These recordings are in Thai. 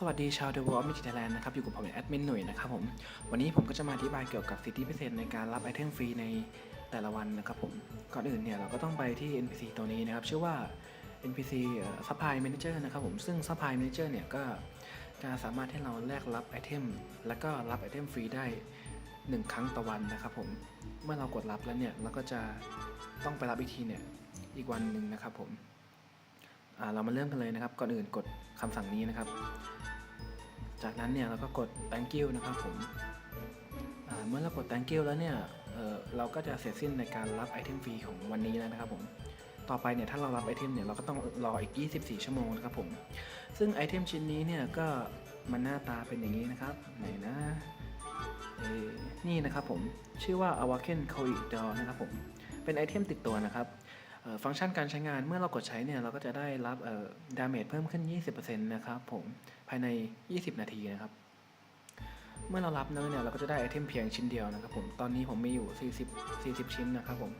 สวัสดีชาว The World of Magic Thailand นะครับ อยู่กับผมแอดมินหนุ่ยนะครับผม วันนี้ผมก็จะมาอธิบายเกี่ยวกับสิทธิพิเศษในการรับไอเทมฟรีในแต่ละวันนะครับผม ก่อนอื่นเนี่ยเราก็ต้องไปที่ NPC ตัวนี้นะครับ ชื่อว่า NPC Supply Manager นะครับผม ซึ่ง Supply Manager เนี่ยก็จะสามารถให้เราแลกรับไอเทม แล้วก็รับไอเทมฟรีได้ 1 ครั้งต่อวันนะครับผม เมื่อเรากดรับแล้วเนี่ยเราก็จะต้องไปรับอีกทีเนี่ยอีกวันหนึ่งนะครับผม เรามาเริ่มกันเลยนะครับ ก่อนอื่นกดคำสั่งนี้นะครับ จากนั้นเนี่ยเราก็กด thank you นะครับผมเมื่อเรากด thank you แล้วเนี่ยเเราก็จะเสร็จสิ้นในการรับไอเทมฟรีของวันนี้แล้วนะครับผมต่อไปเนี่ยถ้าเรารับไอเทมเนี่ยเราก็ต้องรออีก 24 ชั่วโมงนะครับผม ซึ่งไอเทมชิ้นนี้เนี่ยก็มันหน้าตาเป็นอย่างนี้นะครับ ไหนนะเอ่อนี่นะครับผมชื่อว่า Awaken k o i d o r นะครับผม เป็นไอเทมติดตัวนะครับ ฟังก์ชันการใช้งานเมื่อเรากดใช้เนี่ยเราก็จะได้รับดาเมจเพิ่มขึ้น 20%นะครับผมภายใน 20 นาทีนะครับ เมื่อเรารับเนื้อเนี่ยเราก็จะได้ไอเทมเพียงชิ้นเดียวนะครับผมตอนนี้ผมมีอยู่ 40 40 ชิ้นนะครับผม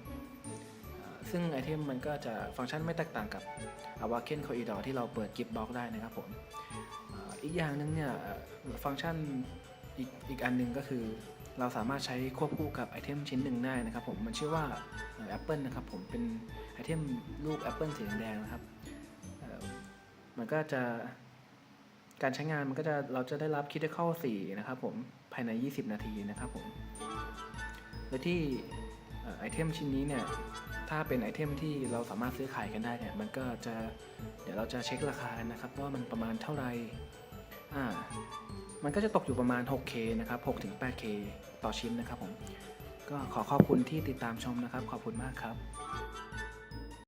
ซึ่งไอเทมมันก็จะฟังก์ชันไม่แตกต่างกับ a w a k e n Corridor ที่เราเปิดกิฟต์บ็อกได้นะครับผมอีกอย่างหนึงเนี่ยฟังก์ชันอีกอีกอันหนึงก็คือ เราสามารถใช้ควบคู่กับไอเทมชิ้นหนึ่งได้นะครับผมมันชื่อว่าแอปเปิลนะครับผมเป็นไอเทมรูปแอปเปิลสีแดงนะครับมันก็จะการใช้งานมันก็จะเราจะได้รับคิดได้เข้า4นะครับผมภายใน 20 นาทีนะครับผมโดยที่ไอเทมชิ้นนี้เนี่ยถ้าเป็นไอเทมที่เราสามารถซื้อขายกันได้เนี่ยมันก็จะเดี๋ยวเราจะเช็คราคานะครับว่ามันประมาณเท่าไหร่ อ่ามันก็จะตกอยู่ประมาณ 6K นะครับ 6-8k ต่อชิ้นนะครับผม ก็ขอขอบคุณที่ติดตามชมนะครับ ขอบคุณมากครับ